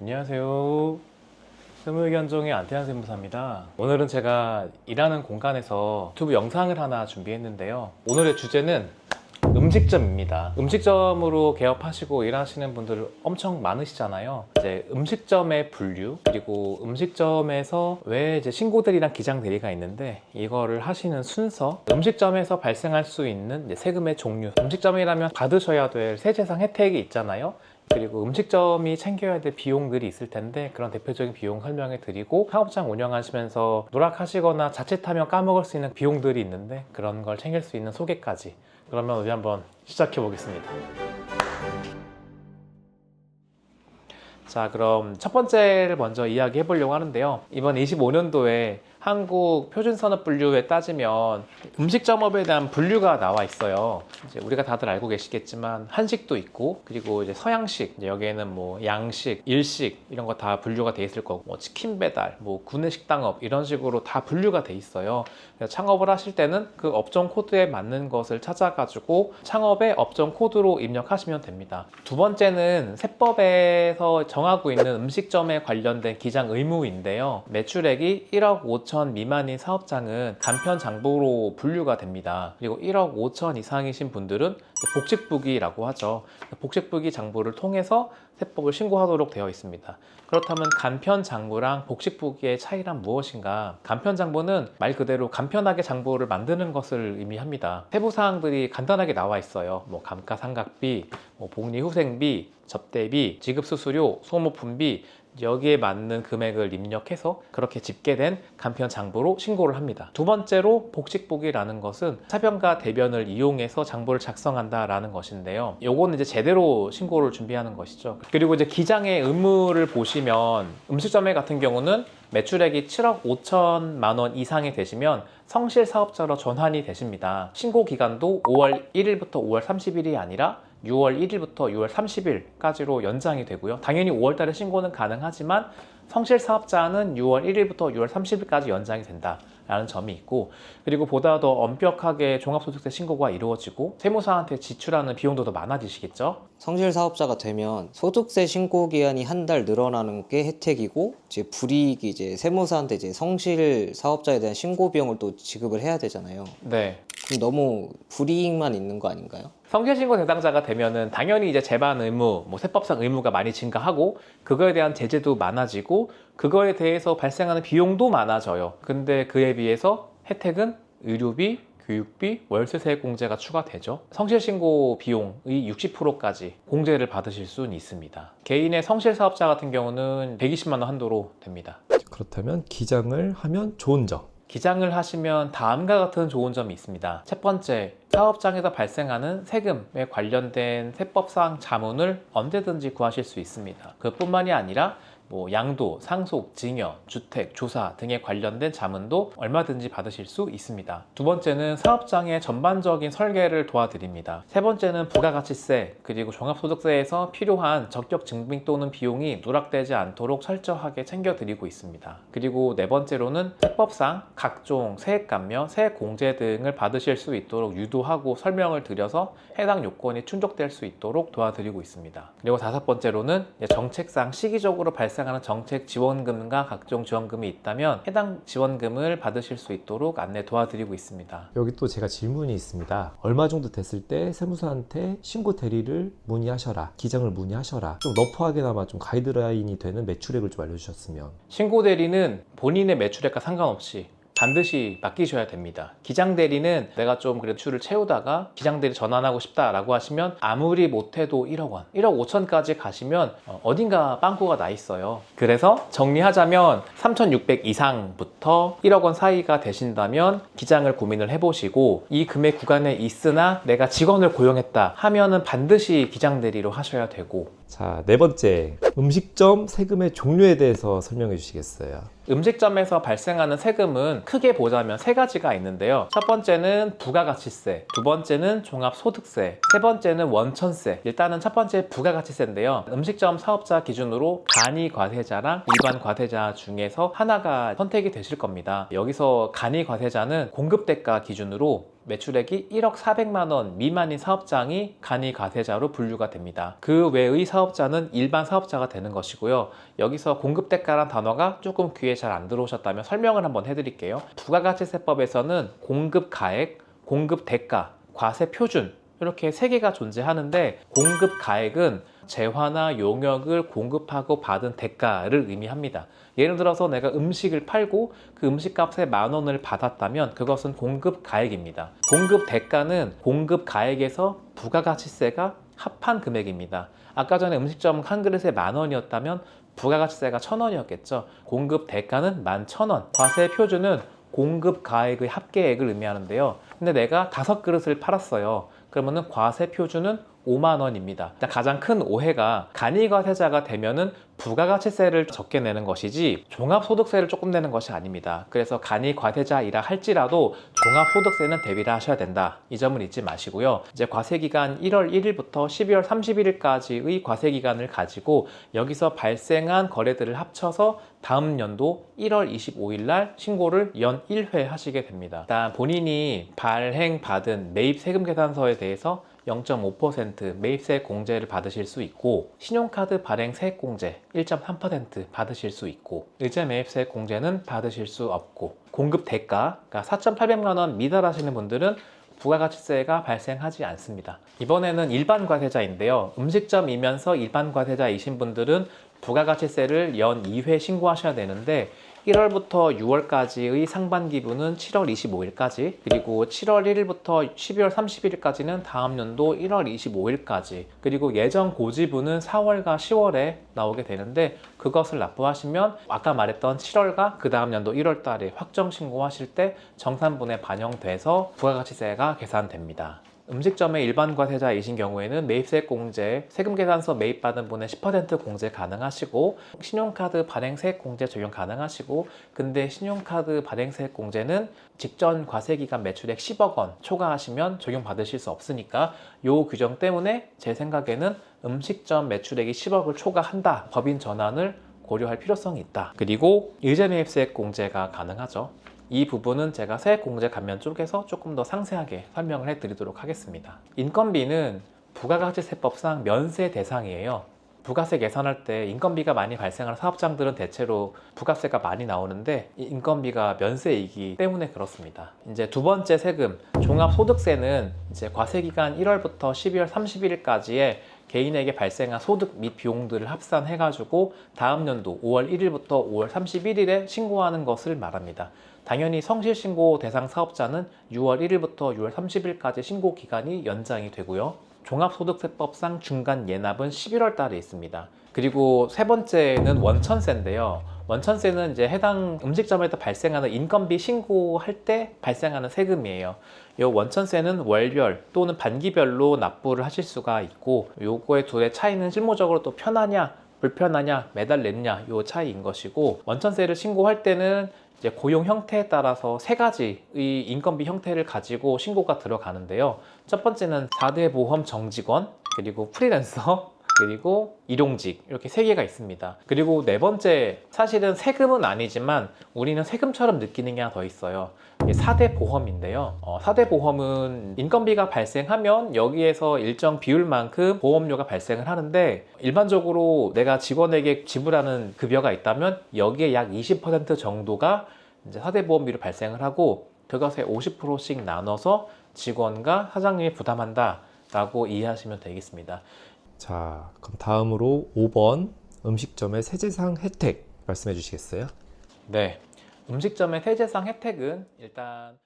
안녕하세요. 스물견종의 안태한 세무사입니다. 오늘은 제가 일하는 공간에서 유튜브 영상을 하나 준비했는데요. 오늘의 주제는 음식점입니다. 음식점으로 개업하시고 일하시는 분들 엄청 많으시잖아요. 이제 음식점의 분류 그리고 음식점에서 왜 이제 신고들이랑 기장 대리가 있는데 이거를 하시는 순서, 음식점에서 발생할 수 있는 세금의 종류, 음식점이라면 받으셔야 될 세제상 혜택이 있잖아요. 그리고 음식점이 챙겨야 될 비용들이 있을 텐데 그런 대표적인 비용 설명해 드리고 사업장 운영하시면서 누락하시거나 자칫하면 까먹을 수 있는 비용들이 있는데 그런 걸 챙길 수 있는 소개까지 그러면 우리 한번 시작해 보겠습니다. 자, 그럼 첫 번째를 먼저 이야기해 보려고 하는데요. 이번 25년도에 한국 표준산업 분류에 따지면 음식점업에 대한 분류가 나와 있어요. 이제 우리가 다들 알고 계시겠지만 한식도 있고 그리고 이제 서양식 이제 여기에는 뭐 양식, 일식 이런 거 다 분류가 돼 있을 거고 뭐 치킨 배달, 뭐 구내 식당업 이런 식으로 다 분류가 돼 있어요. 그래서 창업을 하실 때는 그 업종 코드에 맞는 것을 찾아가지고 창업의 업종 코드로 입력하시면 됩니다. 두 번째는 세법에서 정하고 있는 음식점에 관련된 기장 의무인데요. 매출액이 1억 5천 미만인 사업장은 간편 장부로 분류가 됩니다. 그리고 1억 5천 이상이신 분들은 복직부기라고 하죠. 복직부기 장부를 통해서 세법을 신고하도록 되어 있습니다. 그렇다면 간편 장부랑 복직부기의 차이란 무엇인가? 간편 장부는 말 그대로 간편하게 장부를 만드는 것을 의미합니다. 세부 사항들이 간단하게 나와 있어요. 뭐 감가상각비, 뭐 복리후생비, 접대비, 지급수수료, 소모품비 여기에 맞는 금액을 입력해서 그렇게 집계된 간편 장부로 신고를 합니다. 두 번째로 복식보기라는 것은 차변과 대변을 이용해서 장부를 작성한다라는 것인데요. 요거는 이제 제대로 신고를 준비하는 것이죠. 그리고 이제 기장의 의무를 보시면 음식점에 같은 경우는 매출액이 7억 5천만 원 이상이 되시면 성실 사업자로 전환이 되십니다. 신고 기간도 5월 1일부터 5월 30일이 아니라 6월 1일부터 6월 30일까지로 연장이 되고요. 당연히 5월 달에 신고는 가능하지만 성실 사업자는 6월 1일부터 6월 30일까지 연장이 된다. 라는 점이 있고 그리고 보다 더 엄격하게 종합소득세 신고가 이루어지고 세무사한테 지출하는 비용도 더 많아지시겠죠? 성실 사업자가 되면 소득세 신고 기한이 한 달 늘어나는 게 혜택이고 이제 불이익이 이제 세무사한테 이제 성실 사업자에 대한 신고 비용을 또 지급을 해야 되잖아요. 네. 그럼 너무 불이익만 있는 거 아닌가요? 성실신고 대상자가 되면은 당연히 이제 재반 의무, 뭐 세법상 의무가 많이 증가하고 그거에 대한 제재도 많아지고 그거에 대해서 발생하는 비용도 많아져요. 근데 그에 비해서 혜택은 의료비, 교육비, 월세세 공제가 추가되죠. 성실 신고 비용의 60%까지 공제를 받으실 수는 있습니다. 개인의 성실 사업자 같은 경우는 120만 원 한도로 됩니다. 그렇다면 기장을 하면 좋은 점. 기장을 하시면 다음과 같은 좋은 점이 있습니다. 첫 번째, 사업장에서 발생하는 세금에 관련된 세법상 자문을 언제든지 구하실 수 있습니다. 그뿐만이 아니라 뭐 양도, 상속, 증여, 주택, 조사 등에 관련된 자문도 얼마든지 받으실 수 있습니다. 두 번째는 사업장의 전반적인 설계를 도와드립니다. 세 번째는 부가가치세 그리고 종합소득세에서 필요한 적격 증빙 또는 비용이 누락되지 않도록 철저하게 챙겨드리고 있습니다. 그리고 네 번째로는 세법상 각종 세액 감면, 세액 공제 등을 받으실 수 있도록 유도하고 설명을 드려서 해당 요건이 충족될 수 있도록 도와드리고 있습니다. 그리고 다섯 번째로는 정책상 시기적으로 발생하는 정책 지원금과 각종 지원금이 있다면 해당 지원금을 받으실 수 있도록 안내 도와드리고 있습니다. 여기 또 제가 질문이 있습니다. 얼마 정도 됐을 때 세무사한테 신고 대리를 문의하셔라. 기장을 문의하셔라. 좀 러프하게나마 좀 가이드라인이 되는 매출액을 좀 알려주셨으면. 신고 대리는 본인의 매출액과 상관없이 반드시 맡기셔야 됩니다. 기장 대리는 내가 좀 그래도 추를 채우다가 기장 대리 전환하고 싶다라고 하시면 아무리 못해도 1억 원, 1억 5천까지 가시면 어, 어딘가 빵꾸가 나 있어요. 그래서 정리하자면 3,600 이상부터 1억 원 사이가 되신다면 기장을 고민을 해보시고 이 금액 구간에 있으나 내가 직원을 고용했다 하면은 반드시 기장 대리로 하셔야 되고 자, 네 번째. 음식점 세금의 종류에 대해서 설명해 주시겠어요? 음식점에서 발생하는 세금은 크게 보자면 세 가지가 있는데요. 첫 번째는 부가가치세, 두 번째는 종합소득세, 세 번째는 원천세. 일단은 첫 번째 부가가치세인데요. 음식점 사업자 기준으로 간이 과세자랑 일반 과세자 중에서 하나가 선택이 되실 겁니다. 여기서 간이 과세자는 공급대가 기준으로 매출액이 1억 400만 원 미만인 사업장이 간이 과세자로 분류가 됩니다. 그 외의 사업자는 일반 사업자가 되는 것이고요. 여기서 공급 대가란 단어가 조금 귀에 잘 안 들어오셨다면 설명을 한번 해드릴게요. 부가가치세법에서는 공급 가액, 공급 대가, 과세 표준 이렇게 세 개가 존재하는데 공급 가액은 재화나 용역을 공급하고 받은 대가를 의미합니다. 예를 들어서 내가 음식을 팔고 그 음식값에 만 원을 받았다면 그것은 공급 가액입니다. 공급 대가는 공급 가액에서 부가가치세가 합한 금액입니다. 아까 전에 음식점 한 그릇에 만 원이었다면 부가가치세가 천 원이었겠죠. 공급 대가는 만 천 원. 과세 표준은 공급 가액의 합계액을 의미하는데요. 근데 내가 다섯 그릇을 팔았어요. 그러면은 과세 표준은 5만 원입니다. 가장 큰 오해가 간이과세자가 되면은 부가가치세를 적게 내는 것이지 종합소득세를 조금 내는 것이 아닙니다. 그래서 간이 과세자이라 할지라도 종합소득세는 대비를 하셔야 된다. 이 점을 잊지 마시고요. 이제 과세기간 1월 1일부터 12월 31일까지의 과세기간을 가지고 여기서 발생한 거래들을 합쳐서 다음 연도 1월 25일 날 신고를 연 1회 하시게 됩니다. 일단 본인이 발행받은 매입 세금 계산서에 대해서 0.5% 매입세 공제를 받으실 수 있고 신용카드 발행 세액 공제 1.3% 받으실 수 있고 의제 매입세 공제는 받으실 수 없고 공급 대가 그러니까 4,800만 원 미달하시는 분들은 부가가치세가 발생하지 않습니다. 이번에는 일반 과세자인데요. 음식점이면서 일반 과세자이신 분들은 부가가치세를 연 2회 신고하셔야 되는데 1월부터 6월까지의 상반기분은 7월 25일까지 그리고 7월 1일부터 12월 31일까지는 다음 연도 1월 25일까지 그리고 예정 고지분은 4월과 10월에 나오게 되는데 그것을 납부하시면 아까 말했던 7월과 그 다음 연도 1월 달에 확정 신고하실 때 정산분에 반영돼서 부가가치세가 계산됩니다. 음식점의 일반 과세자이신 경우에는 매입세 공제, 세금 계산서 매입받은 분의 10% 공제 가능하시고 신용카드 발행 세액 공제 적용 가능하시고 근데 신용카드 발행 세액 공제는 직전 과세 기간 매출액 10억 원 초과하시면 적용 받으실 수 없으니까 요 규정 때문에 제 생각에는 음식점 매출액이 10억을 초과한다. 법인 전환을 고려할 필요성이 있다. 그리고 의제 매입세액 공제가 가능하죠. 이 부분은 제가 세액 공제 감면 쪽에서 조금 더 상세하게 설명을 해드리도록 하겠습니다. 인건비는 부가가치세법상 면세 대상이에요. 부가세 계산할 때 인건비가 많이 발생하는 사업장들은 대체로 부가세가 많이 나오는데 이 인건비가 면세이기 때문에 그렇습니다. 이제 두 번째 세금 종합소득세는 이제 과세 기간 1월부터 12월 31일까지의 개인에게 발생한 소득 및 비용들을 합산해가지고 다음 연도 5월 1일부터 5월 31일에 신고하는 것을 말합니다. 당연히 성실신고 대상 사업자는 6월 1일부터 6월 30일까지 신고 기간이 연장이 되고요. 종합소득세법상 중간 예납은 11월 달에 있습니다. 그리고 세 번째는 원천세인데요. 원천세는 이제 해당 음식점에서 발생하는 인건비 신고할 때 발생하는 세금이에요. 이 원천세는 월별 또는 반기별로 납부를 하실 수가 있고 요거의 둘의 차이는 실무적으로 또 편하냐 불편하냐 매달 냈냐 요 차이인 것이고 원천세를 신고할 때는 이제 고용 형태에 따라서 세 가지의 인건비 형태를 가지고 신고가 들어가는데요. 첫 번째는 4대 보험 정직원, 그리고 프리랜서, 그리고 일용직 이렇게 세 개가 있습니다. 그리고 네 번째 사실은 세금은 아니지만 우리는 세금처럼 느끼는 게 하나 더 있어요. 이게 4대 보험인데요. 어, 4대 보험은 인건비가 발생하면 여기에서 일정 비율만큼 보험료가 발생을 하는데 일반적으로 내가 직원에게 지불하는 급여가 있다면 여기에 약 20% 정도가 이제 4대 보험비로 발생을 하고 그것의 50%씩 나눠서 직원과 사장님이 부담한다. 라고 이해하시면 되겠습니다. 자, 그럼 다음으로 5번 음식점의 세제상 혜택 말씀해 주시겠어요? 네. 음식점의 세제상 혜택은 일단